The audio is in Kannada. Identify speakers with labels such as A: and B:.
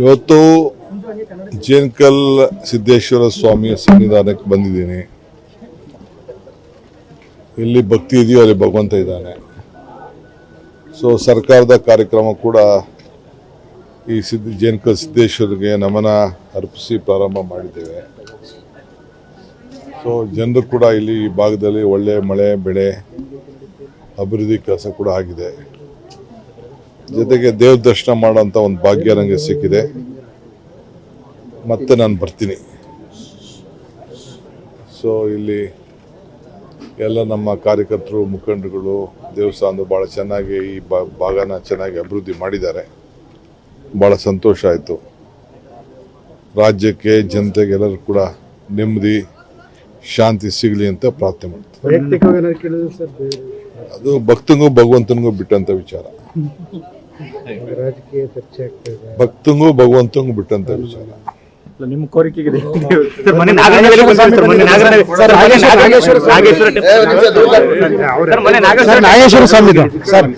A: ಇವತ್ತು ಜೇನ್ಕಲ್ ಸಿದ್ದೇಶ್ವರ ಸ್ವಾಮಿಯ ಸನ್ನಿಧಾನಕ್ಕೆ ಬಂದಿದ್ದೀನಿ. ಎಲ್ಲಿ ಭಕ್ತಿ ಇದೆಯೋ ಅಲ್ಲಿ ಭಗವಂತ ಇದ್ದಾನೆ. ಸೊ ಸರ್ಕಾರದ ಕಾರ್ಯಕ್ರಮ ಕೂಡ ಈ ಸಿದ್ಧ ಜೇನ್ಕಲ್ ಸಿದ್ದೇಶ್ವರಿಗೆ ನಮನ ಅರ್ಪಿಸಿ ಪ್ರಾರಂಭ ಮಾಡಿದ್ದೇವೆ. ಸೊ ಜನರು ಕೂಡ ಇಲ್ಲಿ ಈ ಭಾಗದಲ್ಲಿ ಒಳ್ಳೆ ಮಳೆ, ಬೆಳೆ, ಅಭಿವೃದ್ಧಿ ಕೆಲಸ ಕೂಡ ಆಗಿದೆ. ಜೊತೆಗೆ ದೇವ್ರ ದರ್ಶನ ಮಾಡೋಂಥ ಒಂದು ಭಾಗ್ಯ ನನಗೆ ಸಿಕ್ಕಿದೆ. ಮತ್ತೆ ನಾನು ಬರ್ತೀನಿ. ಸೊ ಇಲ್ಲಿ ಎಲ್ಲ ನಮ್ಮ ಕಾರ್ಯಕರ್ತರು ಮುಖಂಡರುಗಳು ದೇವಸ್ಥಾನದ ಭಾಳ ಚೆನ್ನಾಗಿ ಈ ಭಾಗನ ಚೆನ್ನಾಗಿ ಅಭಿವೃದ್ಧಿ ಮಾಡಿದ್ದಾರೆ. ಭಾಳ ಸಂತೋಷ ಆಯಿತು. ರಾಜ್ಯಕ್ಕೆ ಜನತೆಗೆಲ್ಲರೂ ಕೂಡ ನೆಮ್ಮದಿ ಶಾಂತಿ ಸಿಗಲಿ ಅಂತ ಪ್ರಾರ್ಥನೆ ಮಾಡ್ತೀನಿ. ಅದು ಭಕ್ತನಿಗೂ ಭಗವಂತನಿಗೂ ಬಿಟ್ಟಂತ ವಿಚಾರ.
B: ರಾಜಕೀಯ ಚರ್ಚೆ ಆಗ್ತಾ ಇದೆ.
A: ಭಕ್ತಂಗೂ ಭಗವಂತಂಗೂ ಬಿಟ್ಟಂತ ವಿಚಾರ.
C: ನಿಮ್ಮ ಕೋರಿಕೆಗೆ ಮೊನ್ನೆ
B: ನಾಗೇಶ್ವರ ಸ್ವಾಮಿ ಸರ್